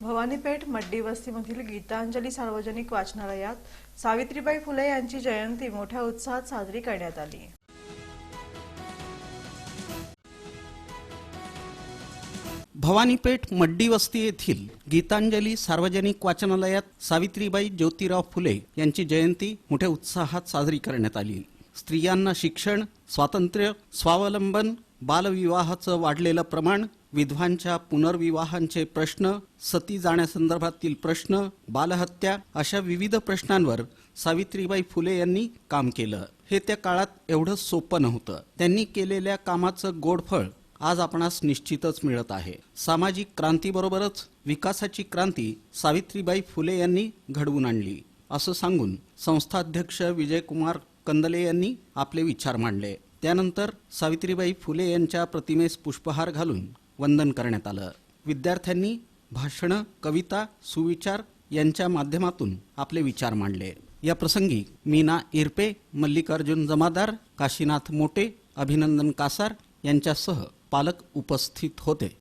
Bhavani Peth muddy वस्तीमधील Gitanjali सार्वजनिक वाचनालयात सावित्रीबाई फुले यांची जयंती मोठ्या उत्साहात साजरी करण्यात आली. भवानीपेठ मड्डी वस्ती येथील गीतांजली सार्वजनिक वाचनालयात सावित्रीबाई ज्योतिराव फुले यांची जयंती मोठ्या उत्साहात साजरी करण्यात आली. स्त्रियांना शिक्षण स्वातंत्र्य स्वावलंबन बालविवाहाचं वाढलेलं प्रमाण विधवांच्या पुनर्विवाहांचे प्रश्न सती जाण्यासंदर्भातील प्रश्न बालहत्या अशा विविध प्रश्नांवर सावित्रीबाई फुले यांनी काम केलं. हे त्या काळात एवढं सोपं नव्हतं. त्यांनी केलेल्या कामाचं गोडफळ आज आपणास निश्चितच मिळत आहे. सामाजिक क्रांतीबरोबरच विकासाची क्रांती सावित्रीबाई फुले यांनी घडवून आणली. असं सांगून संस्थाध्यक्ष विजयकुमार कंदले यांनी आपले विचार मांडले. त्यानंतर सावित्रीबाई फुले यांच्या प्रतिमेस पुष्पहार घालून वंदन करण्यात आलं. विद्यार्थ्यांनी भाषणं कविता सुविचार यांच्या माध्यमातून आपले विचार मांडले. या प्रसंगी मीना इरपे मल्लिकार्जुन जमादार काशीनाथ मोटे अभिनंदन कासार यांच्यासह पालक उपस्थित होते.